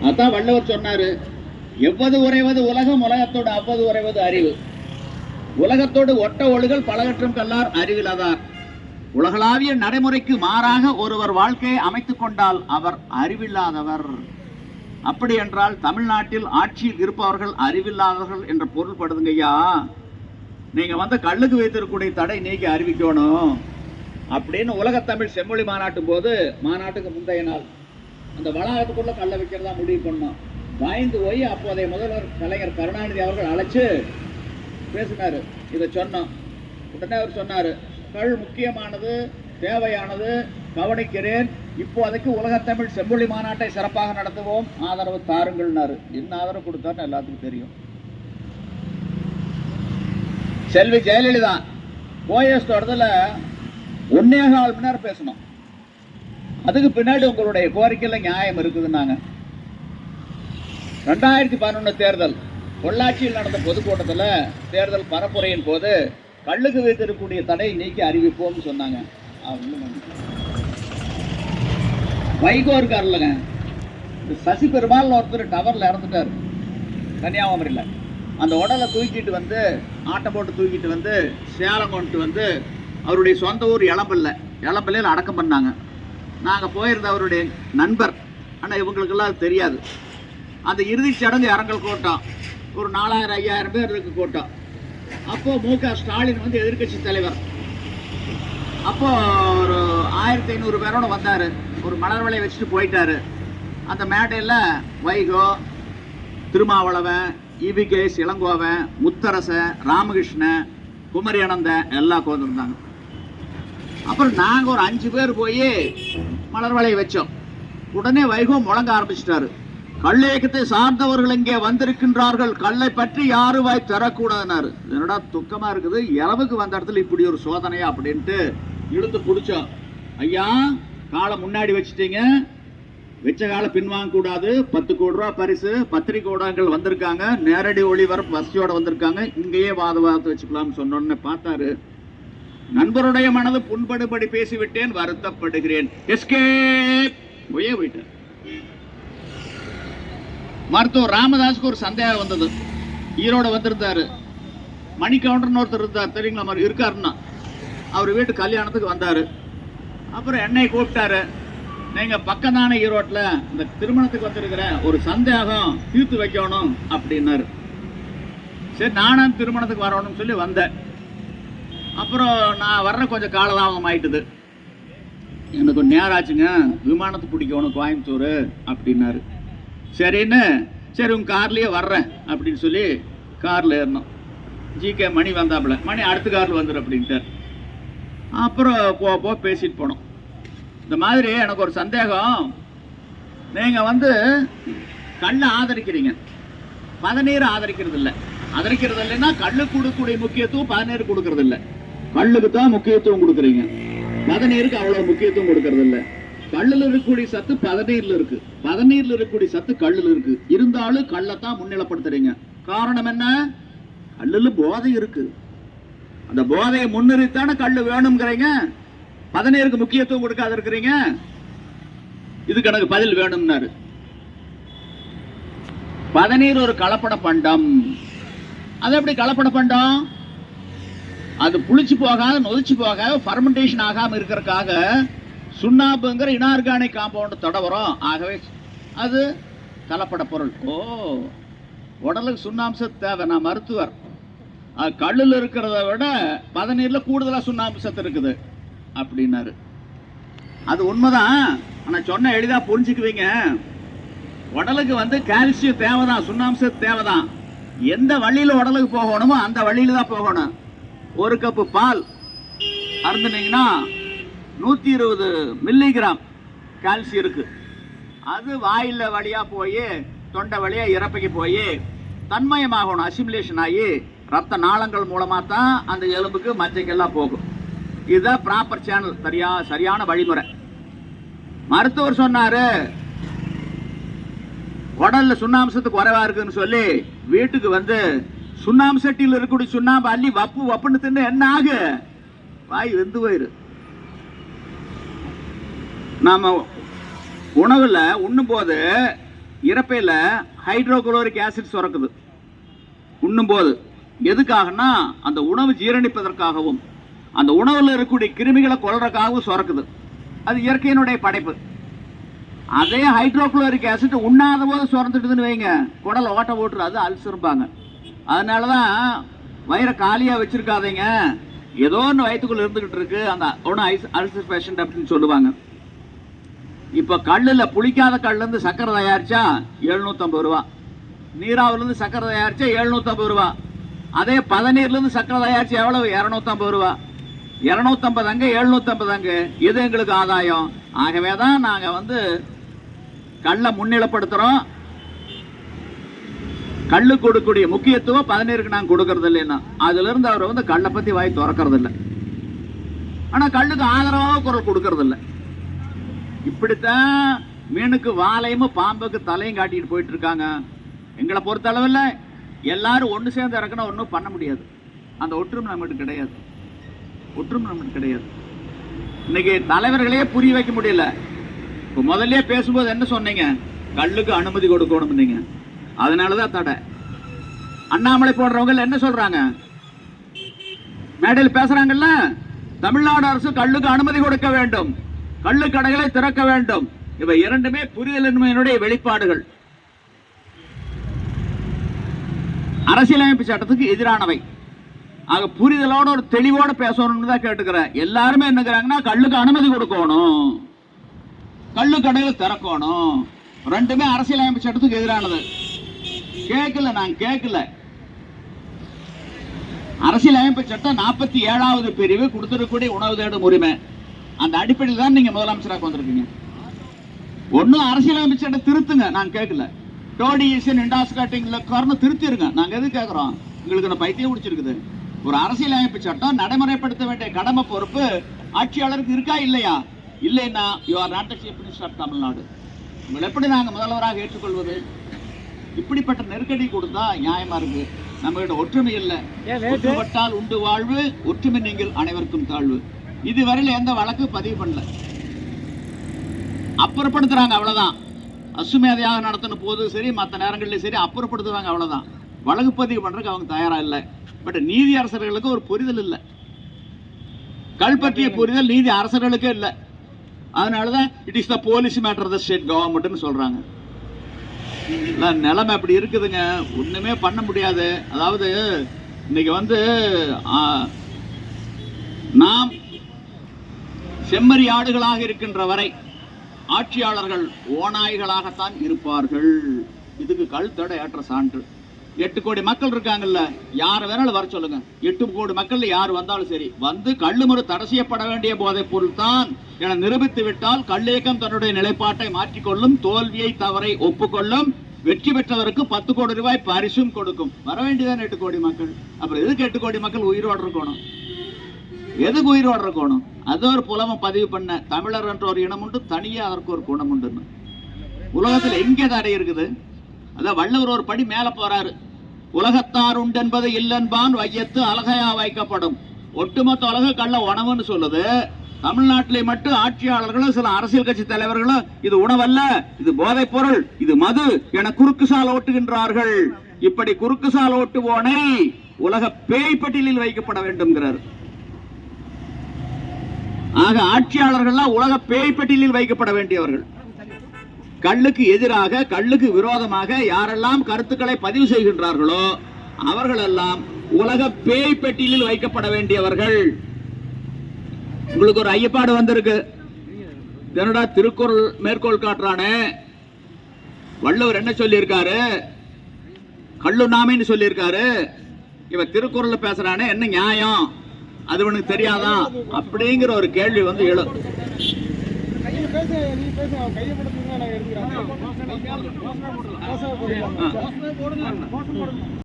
அதான் வள்ளுவர் சொன்னாரு எவ்வது உறைவது உலகம் உலகத்தோடு அவ்வது உறைவது அறிவு. உலகத்தோடு ஒட்ட ஒழுகல் பலகற்றும் கல்லார் அறிவிலதார் உலகளாவிய நடைமுறைக்கு மாறாக ஒருவர் வாழ்க்கையை அமைத்துக் கொண்டால் அவர் அறிவில்லாதவர். அப்படி என்றால் தமிழ்நாட்டில் ஆட்சியில் இருப்பவர்கள் அறிவில்லாதவர்கள் என்ற பொருள்படுதுங்க ஐயா. நீங்க வந்து கல்லுக்கு வைத்திருக்கக்கூடிய தடை நீக்கி அறிவிக்கணும். அப்படின்னு உலகத்தமிழ் செம்மொழி மாநாட்டு போது மாநாட்டுக்கு முந்தைய நாள் அந்த வளாகத்துக்குள்ள கல்லை வைக்கிறதா முடிவு பண்ணோம். வாய்ந்து போய் அப்போதைய முதல்வர் கலைஞர் கருணாநிதி அவர்கள் அழைச்சு பேசினாரு. இதை சொன்னோம். உடனே அவர் சொன்னாரு கல் முக்கியமானது தேவையானது கவனிக்கிறேன். இப்போதைக்கு உலகத்தமிழ் செம்மொழி மாநாட்டை சிறப்பாக நடத்துவோம். ஆதரவு தாருங்கள்னாரு. என்ன ஆதரவு கொடுத்தாருன்னு எல்லாத்துக்கும் தெரியும். செல்வி ஜெயலலிதா ஓஎஸ் தொடர்ல ஒன்னே கால் மணி நேரம் பேசணும். அதுக்கு பின்னாடி உங்களுடைய கோரிக்கையில் நியாயம் இருக்குதுன்னாங்க. ரெண்டாயிரத்தி பதினொன்று தேர்தல் பொள்ளாச்சியில் நடந்த பொதுக்கூட்டத்தில் தேர்தல் பரப்புரையின் போது கள்ளுக்கு வைத்திருக்கக்கூடிய தடை நீக்கி அறிவிப்போம்னு சொன்னாங்க. அவங்க வைகோ இருக்காருல்லங்க. இந்த சசி பெருமாள் ஒருத்தர் டவரில் இறந்துட்டார். கன்னியாகுமரியில். அந்த உடலை தூக்கிட்டு வந்து ஆட்டை போட்டு தூக்கிட்டு வந்து சேலம் கொண்டு வந்து அவருடைய சொந்த ஊர் இளம்பில்லை. இளம்பிள்ளையில் அடக்கம் பண்ணாங்க. நாங்கள் போயிருந்த அவருடைய நண்பர். ஆனால் இவங்களுக்கெல்லாம் அது தெரியாது. அந்த இறுதிச் சடங்கு அரங்கல் கூட்டம். ஒரு நாலாயிரம் ஐயாயிரம் பேர் இருக்கு கூட்டம். அப்போது மு க ஸ்டாலின் வந்து எதிர்க்கட்சி தலைவர். அப்போ ஒரு ஆயிரத்தி ஐநூறு பேரோட வந்தார். ஒரு மலர் வலையை வச்சுட்டு போயிட்டார். அந்த மேடையில் வைகோ திருமாவளவன் இபிகேஸ் இளங்கோவன் முத்தரசன் ராமகிருஷ்ணன் குமரி அனந்தன் எல்லாம் உட்காந்துருந்தாங்க அப்புறம் நாங்கள் ஒரு அஞ்சு பேர் போய் மலர் வலையை வச்சோம். உடனே வைகோ முழங்க ஆரம்பிச்சிட்டாரு. கள்ளியக்கத்தை சார்ந்தவர்கள் இங்கே வந்திருக்கின்றார்கள். கல்லை பற்றி யாரும் வாய் தரக்கூடாதுனாரு. என்னடா துக்கமா இருக்குது? இரவுக்கு வந்த இடத்துல இப்படி ஒரு சோதனையா அப்படின்ட்டு இழுத்து பிடிச்சோம். ஐயா காலை முன்னாடி வச்சுட்டீங்க. வச்ச காலை பின்வாங்க கூடாது பத்து கோடி ரூபா பரிசு. பத்திரிகை ஊடகங்கள் வந்திருக்காங்க. நேரடி ஒளிபரப்பு வசதியோட வந்திருக்காங்க. இங்கேயே வாத வாதத்தை வச்சுக்கலாம்னு சொன்னோன்னு பார்த்தாரு. நண்பருடைய மனது புண்படுபடி பேசிவிட்டேன் வருத்தப்படுகிறேன். எஸ்கேப் போயே போயிட்டார் மருத்துவர் ராமதாஸுக்கு ஒரு சந்தேகம் வந்தது. ஈரோட வந்திருந்தாரு. மணி கவுண்டர்னு ஒருத்தர் இருந்தார். தெரியுங்களா மாதிரி இருக்காருன்னா. அவர் வீட்டு கல்யாணத்துக்கு வந்தார். அப்புறம் என்னை கூப்பிட்டாரு. நீங்கள் பக்கம் தானே ஈரோட்டில்? இந்த திருமணத்துக்கு வந்திருக்கிற ஒரு சந்தேகம் தீர்த்து வைக்கணும் அப்படின்னாரு. சரி நானும் திருமணத்துக்கு வரணும்னு சொல்லி வந்தேன். அப்புறம் நான் வர்ற கொஞ்சம் காலதாமதம் ஆயிட்டுது. எனக்கு ஒரு நேரம் ஆச்சுங்க. விமானத்தை பிடிக்கணும் கோயம்புத்தூர் அப்படின்னாரு. சரின்னு சரி உங்க கார்லயே வர்றேன் அப்படின்னு சொல்லி கார்ல ஏறினோம் ஜிகே மணி வந்தாப்புல. மணி அடுத்த கார்ல வந்துரு அப்படின்ட்டார். அப்புறம் போ போ பேசிட்டு போனோம். இந்த மாதிரி எனக்கு ஒரு சந்தேகம். நீங்க வந்து கல்லை ஆதரிக்கிறீங்க. பதநீர் ஆதரிக்கிறது இல்லை ஆதரிக்கிறது இல்லைன்னா கள்ளு கொடுக்கக்கூடிய முக்கியத்துவம் பதநீர் கொடுக்கறது இல்லை கல்லுக்கு தான் முக்கியத்துவம் கொடுக்குறீங்க. பதநீருக்கு அவ்வளவு முக்கியத்துவம் கொடுக்கறது இல்லை கல்லுல இருக்கக்கூடிய சத்து பதநீர்ல இருக்கு. பதநீர்ல இருக்கக்கூடிய சத்து கல்லில் இருக்கு. இருந்தாலும் கள்ளத்தான் முன்னிலைப்படுத்துறீங்க. காரணம் என்ன? கல்லில் போதை இருக்கு. அந்த போதையை முன்னிறுத்தான கல் வேணுங்கிறீங்க பதநீருக்கு முக்கியத்துவம் கொடுக்காத இருக்கிறீங்க. இதுக்கு எனக்கு பதில் வேணும்னாரு. பதநீர் ஒரு கலப்பட பண்டம். அது எப்படி கலப்பட பண்டம்? அது புளிச்சு போகாத நொதிச்சு போகாத ஃபர்மெண்டேஷன் ஆகாம இருக்கிறதுக்காக சுண்ணாம்புங்கிற இனார்கானிக் காம்பவுண்ட் தடவரம் ஆகவே அது கலப்பட பொருள். ஓ உடலுக்கு சுண்ணாம்பு தேவை நான் மருத்துவர். அது கல்லில் இருக்கிறத விட பதநீரில் கூடுதலாக சுண்ணாம்பு சத்து இருக்குது அப்படின்னாரு. அது உண்மைதான். ஆனால் சொன்ன எளிதாக புரிஞ்சுக்குவீங்க. உடலுக்கு வந்து கால்சியம் தேவைதான் சுண்ணாம்பு தேவைதான். எந்த வழியில் உடலுக்கு போகணுமோ அந்த வழியில் தான் போகணும். ஒரு கப்பு பால் அருந்துனீங்கன்னா நூற்றி இருபது மில்லிகிராம் கால்சியம் இருக்குது அது வாயில் வழியாக போய் தொண்டை வழியாக இறப்பைக்கு போய் தன்மயமாகணும் அசிமுலேஷன் ஆகி ரத்த நாளங்கள் மூலமாக தான் அந்த எலும்புக்கு மச்சைக்கெல்லாம் போகும். இதுதான் ப்ராப்பர் சேனல் சரியா சரியான வழிமுறை. மருத்துவர் சொன்னார் உடலில் சுண்ணாம்சத்துக்கு குறைவாக இருக்குன்னு சொல்லி வீட்டுக்கு வந்து சுண்ணாம்பு சட்டியில் இருக்கக்கூடிய சுண்ணாம்பு அள்ளி வப்பு வப்புன்னு தின்னு என்ன ஆகு? வாய் வெந்து போயிரு. நாம உணவில் உண்ணும் போது இறப்பையில் ஹைட்ரோகுளோரிக் ஆசிட் சுரக்குது. உண்ணும்போது எதுக்காகனா அந்த உணவு ஜீரணிப்பதற்காகவும் அந்த உணவில் இருக்கக்கூடிய கிருமிகளை கொள்றதுக்காகவும் சுரக்குது. அது இயற்கையினுடைய படைப்பு. அதே ஹைட்ரோகுளோரிக் ஆசிட் உண்ணாத போது சுரந்துட்டுதுன்னு வைங்க. குடல் ஓட்ட ஓட்டுறது அது அல்சரும்பாங்க. அதனால தான் வயிறை காலியாக வச்சுருக்காதீங்க. ஏதோ ஒன்று வயிற்றுக்குள்ள இருந்துக்கிட்டு இருக்கு. அந்த ஒன்று ஐஸ் அல்சர் பேஷண்ட் அப்படின்னு சொல்லுவாங்க. இப்போ கல்லில் புளிக்காத கல்லேருந்து சக்கரை தயாரிச்சா எழுநூற்றம்பது ரூபா. நீராவிலேருந்து சக்கரை தயாரிச்சா எழுநூற்றம்பது ரூபா. அதே பதநீர்லேருந்து சக்கரை தயாரிச்சா எவ்வளவு? இரநூத்தம்பது ரூபா. இரநூத்தம்பது அங்கே எழுநூத்தம்பது அங்கே. இது எங்களுக்கு ஆதாயம். ஆகவே தான் நாங்கள் வந்து கல்லை முன்னிலைப்படுத்துகிறோம் கல்லு கொடுக்கக்கூடிய முக்கியத்துவம் பதினேருக்கு நாங்கள் கொடுக்கறது இல்லைன்னா அதுல இருந்து அவர் வந்து கல்லை பற்றி வாய் திறக்கறது இல்லை ஆனால் கல்லுக்கு ஆதரவாக குரல் கொடுக்கறது இல்லை இப்படித்தான் மீனுக்கு வாலையும் பாம்புக்கு தலையும் காட்டிட்டு போயிட்டு இருக்காங்க எங்களை பொறுத்த அளவில் எல்லாரும் ஒன்று சேர்ந்து இறக்குனா ஒன்றும் பண்ண முடியாது. அந்த ஒற்றுமை நம்மகிட்ட கிடையாது. ஒற்றுமை நம்மகிட்ட கிடையாது. இன்னைக்கு தலைவர்களையே புரிய வைக்க முடியல. இப்போ முதல்ல பேசும்போது என்ன சொன்னீங்க? கல்லுக்கு அனுமதி கொடுக்கணும் அதனால தான் தடை. அண்ணாமலை போடுறவங்க என்ன சொல்றாங்க? மேடையில் பேசுறாங்கல்ல? தமிழ்நாடு அரசு கல்லுக்கு அனுமதி கொடுக்க வேண்டும். கள்ளு கடைகளை திறக்க வேண்டும். இவை இரண்டுமே புரிதலின்மையினுடைய வெளிப்பாடுகள். அரசியலமைப்பு சட்டத்துக்கு எதிரானவை. ஆக புரிதலோட ஒரு தெளிவோட பேசணும்னு தான் கேட்டுக்கிறேன் எல்லாருமே என்னங்கிறாங்கன்னா கல்லுக்கு அனுமதி கொடுக்கணும். கள்ளு கடைகளை திறக்கணும். ரெண்டுமே அரசியலமைப்பு சட்டத்துக்கு எதிரானது. கேட்கல நான் கேட்கல அரசியலமைப்பு சட்டம் நாற்பத்தி ஏழாவது பிரிவு கொடுத்திருக்கக்கூடிய உணவு தேடும் உரிமை. அந்த அடிப்படையில் தான் நீங்க முதலமைச்சராக வந்திருக்கீங்க. ஒன்னும் அரசியலமைப்பு சட்டம் திருத்துங்க நான் கேட்கல டோடியேஷன் இண்டாஸ்காட்டிங் லக்கார்னு திருத்திருங்க. நாங்க எது கேட்கறோம் உங்களுக்கு நான் பைத்தியம் பிடிச்சிருக்குது. ஒரு அரசியலமைப்பு சட்டம் நடைமுறைப்படுத்த வேண்டிய கடமை பொறுப்பு ஆட்சியாளருக்கு இருக்கா இல்லையா? இல்லைன்னா you are not chief minister of Tamil Nadu உங்களை எப்படி நாங்க முதல்வராக ஏற்றுக்கொள்வது? இப்படிப்பட்ட நெருக்கடி கொடுத்தா நியாயமா இருக்கு? நம்ம கிட்ட ஒற்றுமை இல்லை. ஒற்றுப்பட்டால் உண்டு வாழ்வு ஒற்றுமை நீங்கள் அனைவருக்கும் தாழ்வு. இதுவரையில எந்த வழக்கு பதிவு பண்ணல. அப்புறப்படுத்துறாங்க அவ்வளவுதான். அசுமேதையாக நடத்தின போது சரி மற்ற நேரங்களிலும் சரி அப்புறப்படுத்துவாங்க அவ்வளவுதான். வழக்கு பதிவு பண்றதுக்கு அவங்க தயாரா இல்லை. பட் நீதி அரசர்களுக்கு ஒரு புரிதல் இல்லை. கள் பற்றிய புரிதல் நீதி அரசர்களுக்கே இல்லை. அதனாலதான் it is the police matter the state கவர்மெண்ட்னு சொல்றாங்க. நிலைமை அப்படி இருக்குதுங்க. ஒன்றுமே பண்ண முடியாது. அதாவது இன்னைக்கு வந்து நாம் செம்மறி ஆடுகளாக இருக்கின்ற வரை ஆட்சியாளர்கள் ஓநாய்களாகத்தான் இருப்பார்கள். இதுக்கு கல் தடை ஏற்ற சான்று. எட்டு கோடி மக்கள் இருக்காங்கல்ல யார் வேணாலும் வர சொல்லுங்க. எட்டு கோடி மக்கள் யார் வந்தாலும் சரி வந்து கள்ளுமுறை தடை செய்யப்பட வேண்டிய போதைப் பொருள் தான் என நிரூபித்து விட்டால் கள்ளியக்கம் தன்னுடைய நிலைப்பாட்டை மாற்றிக்கொள்ளும் தோல்வியை தவறை ஒப்புக்கொள்ளும் வெற்றி பெற்றவருக்கு பத்து கோடி ரூபாய் பரிசும் கொடுக்கும். வர வேண்டியதான் எட்டு கோடி மக்கள்? அப்புறம் எதுக்கு எட்டு கோடி மக்கள் உயிரோடு இருக்கணும் எதுக்கு உயிரோடு இருக்கணும் அது ஒரு புலமை பதிவு பண்ண தமிழர் என்ற ஒரு இனம் உண்டு தனியாக அதற்கு ஒரு குணம் உண்டுன்னு. உலகத்தில் எங்கே தடை இருக்குது? அதான் வள்ளுவர் ஒரு படி மேல போறாரு. உலகத்தார் உண்டென்பது இல்லென்பான் வையத்து அழகையா வைக்கப்படும். ஒட்டுமொத்த உலக கள்ள உணவுன்னு சொல்லுது. தமிழ்நாட்டிலே மட்டும் ஆட்சியாளர்களும் சில அரசியல் கட்சி தலைவர்களும் இது உணவல்ல இது போதைப் பொருள் இது மது என குறுக்கு சால் ஓட்டுகின்றார்கள். இப்படி குறுக்கு சால் ஓட்டுவோனை உலக பேய் பட்டியலில் வைக்கப்பட வேண்டும்ங்கிறார். ஆக ஆட்சியாளர்கள்லாம் உலக பேய் பட்டியலில் வைக்கப்பட வேண்டியவர்கள். கல்லுக்கு எதிராக கல்லுக்கு விரோதமாக யாரெல்லாம் கருத்துக்களை பதிவு செய்கின்றார்களோ அவர்களெல்லாம் உலக பேய் பெட்டியில் வைக்கப்பட வேண்டியவர்கள். உங்களுக்கு ஒரு ஐயப்பாடு வந்திருக்கு. என்னடா திருக்குறள் மேற்கோள் காட்டுறானே? வள்ளுவர் என்ன சொல்லியிருக்காரு? கல்லுண்ணாமைன்னு சொல்லியிருக்காரு. இவன் திருக்குறள்ல பேசுறானே என்ன நியாயம்? அது உனக்கு தெரியாதான் அப்படிங்கிற ஒரு கேள்வி வந்து எழும் பேச நீ பேச கையை படுத்துங்க நான் எடுக்கிறேன்